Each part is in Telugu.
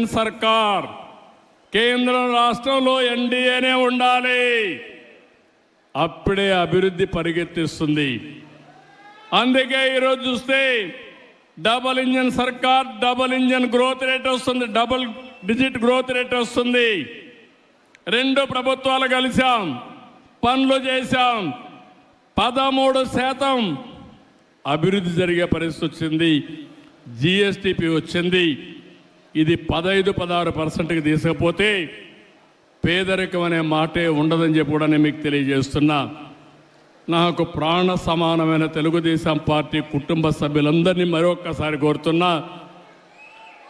సర్కార్ కేంద్రం రాష్ట్రంలో ఎన్డీఏనే ఉండాలి. అప్పుడే అభివృద్ధి పరిగెత్తిస్తుంది. అందుకే ఈరోజు చూస్తే డబల్ ఇంజన్ సర్కార్ డబల్ ఇంజన్ గ్రోత్ రేట్ వస్తుంది డబుల్ డిజిట్ గ్రోత్ రేట్ వస్తుంది. రెండు ప్రభుత్వాలు కలిసాం పనులు చేశాం పదమూడు శాతం అభివృద్ధి జరిగే పరిస్థితి వచ్చింది జిఎస్టిపి వచ్చింది. ఇది పదహైదు పదహారు పర్సెంట్కి తీసుకపోతే పేదరికం అనే మాటే ఉండదని చెప్పి కూడా నేను మీకు తెలియజేస్తున్నా. నాకు ప్రాణ సమానమైన తెలుగుదేశం పార్టీ కుటుంబ సభ్యులందరినీ మరొక్కసారి కోరుతున్నా.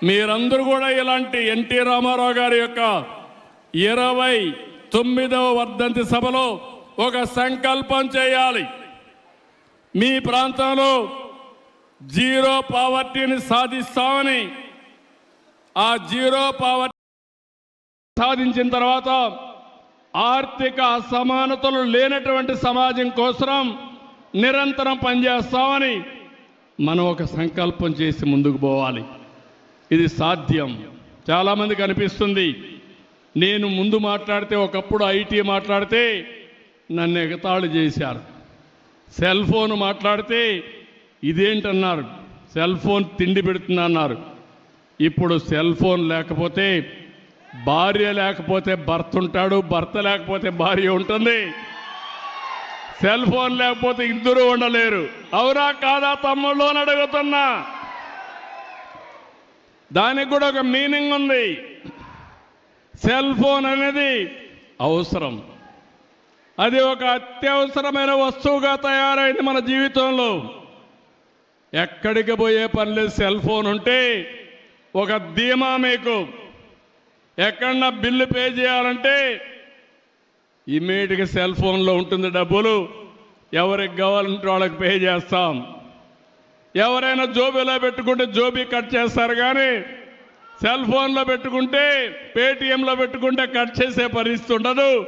మీరందరూ కూడా ఇలాంటి ఎన్టీ రామారావు గారి యొక్క ఇరవై తొమ్మిదవ వర్ధంతి సభలో ఒక సంకల్పం చేయాలి. మీ ప్రాంతంలో జీరో పావర్టీని సాధిస్తామని ఆ జీరో పావర్టీ సాధించిన తర్వాత ఆర్థిక అసమానతలు లేనటువంటి సమాజం కోసం నిరంతరం పనిచేస్తామని మనం ఒక సంకల్పం చేసి ముందుకు పోవాలి. ఇది సాధ్యం. చాలామందికి అనిపిస్తుంది నేను ముందు మాట్లాడితే ఒకప్పుడు ఐటీ మాట్లాడితే నన్ను ఎగతాళి చేశారు. సెల్ ఫోన్ మాట్లాడితే ఇదేంటన్నారు? సెల్ ఫోన్ తిండి పెడుతున్నా అన్నారు ఇప్పుడు సెల్ ఫోన్ లేకపోతే భార్య లేకపోతే భర్త ఉంటాడు భర్త లేకపోతే భార్య ఉంటుంది. సెల్ ఫోన్ లేకపోతే ఇద్దరు ఉండలేరు. అవునా కాదా తమ్ముళ్ళు అని అడుగుతున్నా. దానికి కూడా ఒక మీనింగ్ ఉంది. సెల్ ఫోన్ అనేది అవసరం. అది ఒక అత్యవసరమైన వస్తువుగా తయారైంది మన జీవితంలో. ఎక్కడికి పోయే పని లేదు సెల్ ఫోన్ ఉంటే ఒక ధీమా మీకు ఎక్కడన్నా బిల్లు పే చేయాలంటే ఇమీడియట్గా సెల్ ఫోన్లో ఉంటుంది డబ్బులు. ఎవరికి కావాలంటే వాళ్ళకి పే చేస్తాం. ఎవరైనా జోబీలో పెట్టుకుంటే జోబీ కట్ చేస్తారు కానీ సెల్ ఫోన్లో పెట్టుకుంటే పేటిఎంలో పెట్టుకుంటే కట్ చేసే పరిస్థితి ఉండదు.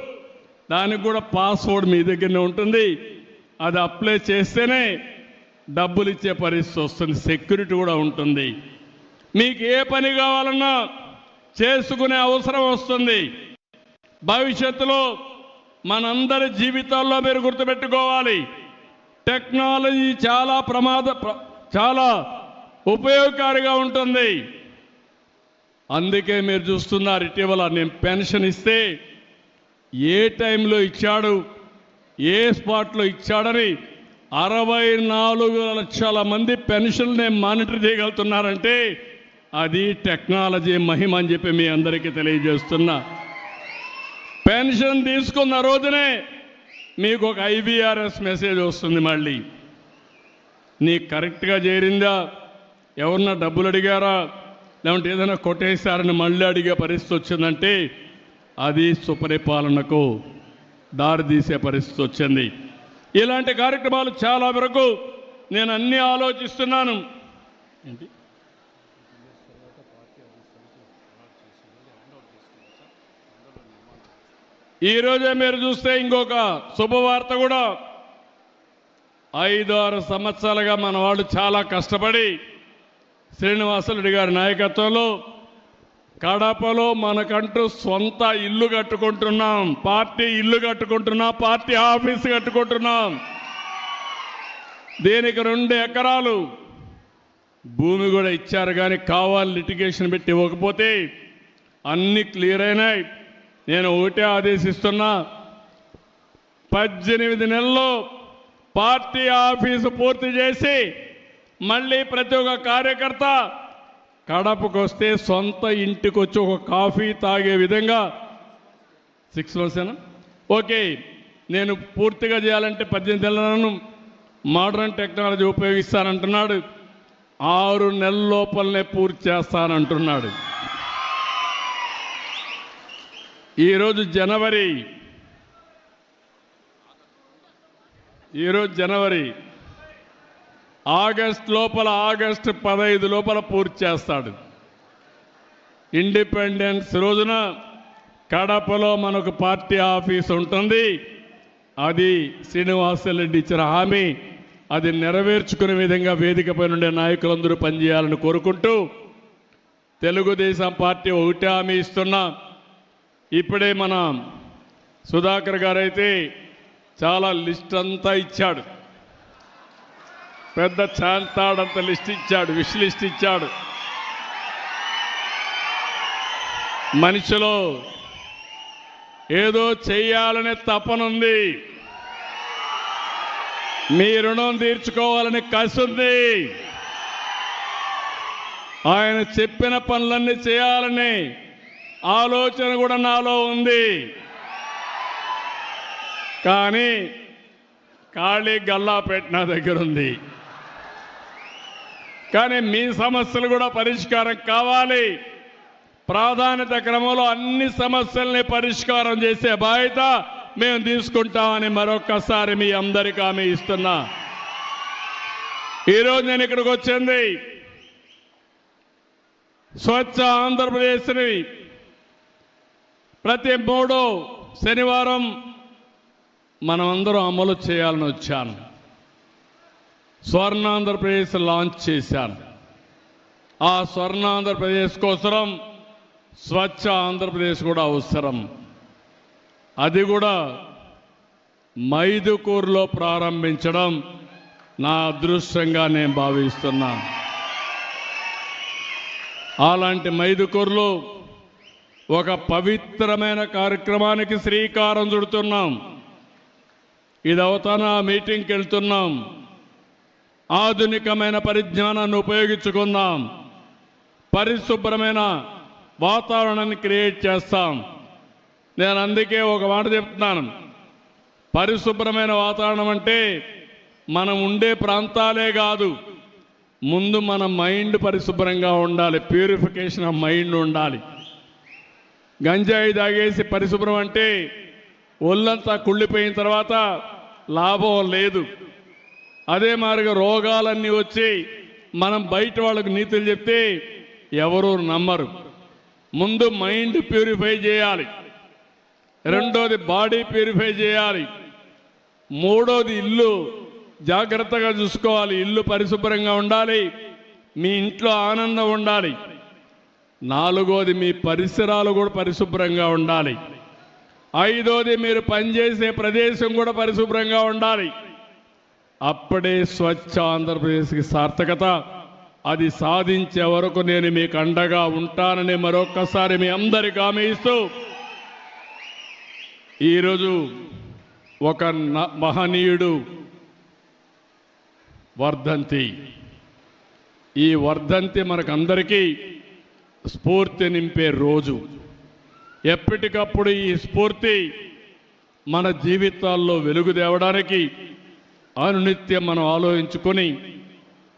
దానికి కూడా పాస్వర్డ్ మీ దగ్గరనే ఉంటుంది. అది అప్లై చేస్తేనే డబ్బులు ఇచ్చే పరిస్థితి వస్తుంది. సెక్యూరిటీ కూడా ఉంటుంది. మీకు ఏ పని కావాలన్నా చేసుకునే అవసరం వస్తుంది. భవిష్యత్తులో మనందరి జీవితాల్లో మీరు గుర్తుపెట్టుకోవాలి. టెక్నాలజీ చాలా ప్రమాద ప్ర- చాలా ఉపయోగకారిగా ఉంటుంది. అందుకే మీరు చూస్తున్నారు ఇటీవల నేను పెన్షన్ ఇస్తే ఏ టైంలో ఇచ్చాడు ఏ స్పాట్లో ఇచ్చాడని అరవై నాలుగు లక్షల మంది పెన్షన్ని మానిటర్ చేయగలుగుతున్నారంటే అది టెక్నాలజీ మహిమ అని చెప్పి మీ అందరికీ తెలియజేస్తున్నా. పెన్షన్ తీసుకున్న రోజునే మీకు ఒక ఐబీఆర్ఎస్ మెసేజ్ వస్తుంది మళ్ళీ. నీకు కరెక్ట్గా చేరిందా? ఎవరన్నా డబ్బులు అడిగారా? లేదంటే ఏదైనా కొట్టేశారని మళ్ళీ అడిగే పరిస్థితి వచ్చిందంటే అది సుపరిపాలనకు దారితీసే పరిస్థితి వచ్చింది. ఇలాంటి కార్యక్రమాలు చాలా వరకు నేను అన్నీ ఆలోచిస్తున్నాను. ఏంటి? ఈరోజే మీరు చూస్తే ఇంకొక శుభవార్త కూడా. ఐదు ఆరు సంవత్సరాలుగా మన వాళ్ళు చాలా కష్టపడి శ్రీనివాసరెడ్డి గారి నాయకత్వంలో కడపలో మనకంటూ సొంత ఇల్లు కట్టుకుంటున్నాం. పార్టీ ఇల్లు కట్టుకుంటున్నాం పార్టీ ఆఫీస్ కట్టుకుంటున్నాం. దీనికి రెండు ఎకరాలు భూమి కూడా ఇచ్చారు కానీ కావాలి లిటిగేషన్ పెట్టి ఇవ్వకపోతే అన్ని క్లియర్ అయినాయి. నేను ఒకటే ఆదేశిస్తున్నా పద్దెనిమిది నెలల్లో పార్టీ ఆఫీసు పూర్తి చేసి మళ్ళీ ప్రతి ఒక్క కార్యకర్త కడపకు వస్తే సొంత ఇంటికి వచ్చి ఒక కాఫీ తాగే విధంగా సిక్స్ మంత్సేనా ఓకే నేను పూర్తిగా చేయాలంటే పద్దెనిమిది నెలలను మోడర్న్ టెక్నాలజీ ఉపయోగిస్తానంటున్నాడు. ఆరు నెలల లోపలనే పూర్తి చేస్తానంటున్నాడు. ఈరోజు జనవరి ఈరోజు జనవరి ఆగస్ట్ లోపల ఆగస్ట్ పదహైదు లోపల పూర్తి చేస్తాడు. ఇండిపెండెన్స్ రోజున కడపలో మనకు పార్టీ ఆఫీస్ ఉంటుంది. అది శ్రీనివాసరెడ్డి ఇచ్చిన హామీ. అది నెరవేర్చుకునే విధంగా వేదికపై నుండే నాయకులందరూ పనిచేయాలని కోరుకుంటూ తెలుగుదేశం పార్టీ ఒకటే హామీ ఇస్తున్నా. ఇప్పుడే మన సుధాకర్ గారైతే చాలా లిస్ట్ అంతా ఇచ్చాడు. పెద్ద చాంతాడంత లిస్ట్ ఇచ్చాడు విష్ లిస్ట్ ఇచ్చాడు. మనిషిలో ఏదో చేయాలనే తపనుంది మీ రుణం తీర్చుకోవాలని కసి ఉంది. ఆయన చెప్పిన పనులన్నీ చేయాలని ఆలోచన కూడా నాలో ఉంది. కానీ ఖాళీ గల్లా పెట్టిన దగ్గర ఉంది. కానీ మీ సమస్యలు కూడా పరిష్కారం కావాలి. ప్రాధాన్యత క్రమంలో అన్ని సమస్యల్ని పరిష్కారం చేసే బాధ్యత మేము తీసుకుంటామని మరొక్కసారి మీ అందరికీ ఆమె ఇస్తున్నా. ఈరోజు నేను ఇక్కడికి వచ్చింది స్వచ్ఛ ఆంధ్రప్రదేశ్ని ప్రతి మూడో శనివారం మనమందరం అమలు చేయాలని వచ్చాను. స్వర్ణాంధ్రప్రదేశ్ లాంచ్ చేశాను. ఆ స్వర్ణాంధ్రప్రదేశ్ కోసరం స్వచ్ఛ ఆంధ్రప్రదేశ్ కూడా అవసరం. అది కూడా మైదుకూరులో ప్రారంభించడం నా అదృష్టంగా నేను భావిస్తున్నాను. అలాంటి మైదుకూరులో ఒక పవిత్రమైన కార్యక్రమానికి శ్రీకారం చుడుతున్నాం. ఇది అవతాన మీటింగ్కి వెళ్తున్నాం. ఆధునికమైన పరిజ్ఞానాన్ని ఉపయోగించుకుందాం. పరిశుభ్రమైన వాతావరణాన్ని క్రియేట్ చేస్తాం. నేను అందుకే ఒక మాట చెప్తున్నాను. పరిశుభ్రమైన వాతావరణం అంటే మనం ఉండే ప్రాంతాలే కాదు. ముందు మన మైండ్ పరిశుభ్రంగా ఉండాలి. ప్యూరిఫికేషన్ ఆఫ్ మైండ్ ఉండాలి. గంజాయి తాగేసి పరిశుభ్రం అంటే ఒళ్ళంతా కుళ్ళిపోయిన తర్వాత లాభం లేదు. అదే మాదిరిగా రోగాలన్నీ వచ్చి మనం బయట వాళ్ళకు నీతులు చెప్తే ఎవరు నమ్మరు. ముందు మైండ్ ప్యూరిఫై చేయాలి. రెండోది బాడీ ప్యూరిఫై చేయాలి. మూడోది ఇల్లు జాగ్రత్తగా చూసుకోవాలి. ఇల్లు పరిశుభ్రంగా ఉండాలి. మీ ఇంట్లో ఆనందం ఉండాలి. నాలుగోది మీ పరిసరాలు కూడా పరిశుభ్రంగా ఉండాలి. ఐదోది మీరు పనిచేసే ప్రదేశం కూడా పరిశుభ్రంగా ఉండాలి. అప్పుడే స్వచ్ఛ ఆంధ్రప్రదేశ్కి సార్థకత. అది సాధించే వరకు నేను మీకు అండగా ఉంటానని మరొక్కసారి మీ అందరికి హామీ ఇస్తూ ఈరోజు ఒక న- మహనీయుడు వర్ధంతి. ఈ వర్ధంతి మనకందరికీ స్ఫూర్తి నింపే రోజు. ఎప్పటికప్పుడు ఈ స్ఫూర్తి మన జీవితాల్లో వెలుగు తేవడానికి అనునిత్యం మనం ఆలోచించుకొని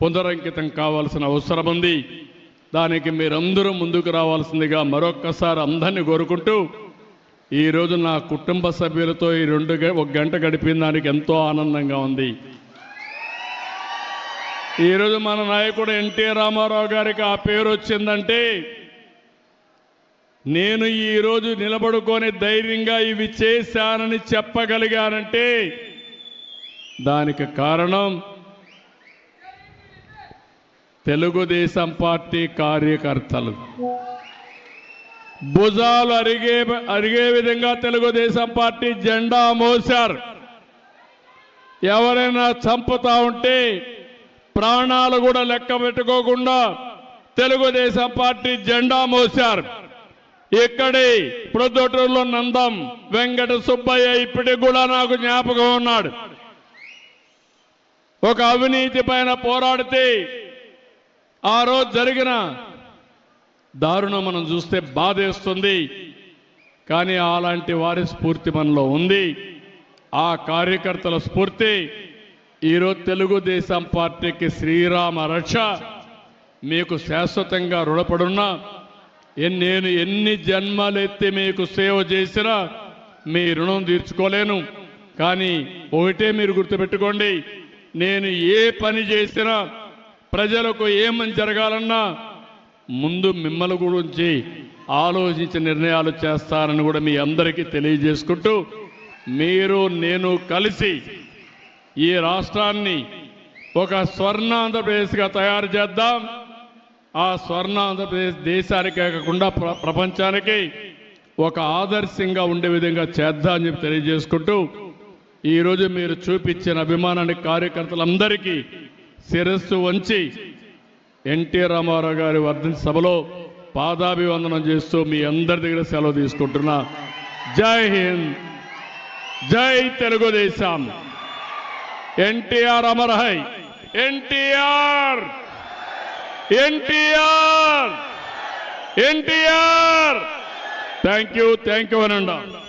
పునరంకితం కావాల్సిన అవసరం ఉంది. దానికి మీరందరూ ముందుకు రావాల్సిందిగా మరొక్కసారి అందరినీ కోరుకుంటూ ఈరోజు నా కుటుంబ సభ్యులతో ఈ రెండు ఒక గంట గడిపిన దానికి ఎంతో ఆనందంగా ఉంది. ఈరోజు మన నాయకుడు ఎన్టీ రామారావు గారికి ఆ పేరు వచ్చిందంటే నేను ఈరోజు నిలబడుకొని ధైర్యంగా ఇవి చేశానని చెప్పగలిగానంటే దానికి కారణం తెలుగుదేశం పార్టీ కార్యకర్తలు. భుజాలు అరిగే అరిగే విధంగా తెలుగుదేశం పార్టీ జెండా మోశారు. ఎవరైనా చంపుతా ఉంటే ప్రాణాలు కూడా లెక్క పెట్టుకోకుండా తెలుగుదేశం పార్టీ జెండా మోశారు. ఇక్కడి ప్రొద్దుటూరులో నందం వెంకట సుబ్బయ్య ఇప్పటికి కూడా నాకు జ్ఞాపకం ఉన్నాడు. ఒక అవినీతి పైన పోరాడితే ఆ రోజు జరిగిన దారుణం మనం చూస్తే బాధేస్తుంది. కానీ అలాంటి వారి స్ఫూర్తి మనలో ఉంది. ఆ కార్యకర్తల స్ఫూర్తి ఈరోజు తెలుగుదేశం పార్టీకి శ్రీరామ రక్ష. మీకు శాశ్వతంగా రుణపడున్నా నేను ఎన్ని జన్మలెత్తి మీకు సేవ చేసినా మీ రుణం తీర్చుకోలేను. కానీ ఒకటే మీరు గుర్తుపెట్టుకోండి నేను ఏ పని చేసినా ప్రజలకు ఏమని జరగాలన్నా ముందు మిమ్మల్ని గురించి ఆలోచించి నిర్ణయాలు చేస్తారని కూడా మీ అందరికీ తెలియజేసుకుంటూ మీరు నేను కలిసి ఈ రాష్ట్రాన్ని ఒక స్వర్ణాంధ్రప్రదేశ్గా తయారు చేద్దాం. ఆ స్వర్ణ ఆంధ్రప్రదేశ్ దేశానికి కాకుండా ప్ర- ప్రపంచానికి ఒక ఆదర్శంగా ఉండే విధంగా చేద్దాం అని చెప్పి తెలియజేసుకుంటూ ఈరోజు మీరు చూపించిన అభిమానాన్ని కార్యకర్తలందరికీ శిరస్సు వంచి ఎన్టీ రామారావు గారి వర్ధంతి సభలో పాదాభివందనం చేస్తూ మీ అందరి దగ్గర సెలవు తీసుకుంటున్నా. జై హింద్. జై Telugu Desam. NTR అమర్హై. NTR! NTR! NTR! Thank you thank you అనండా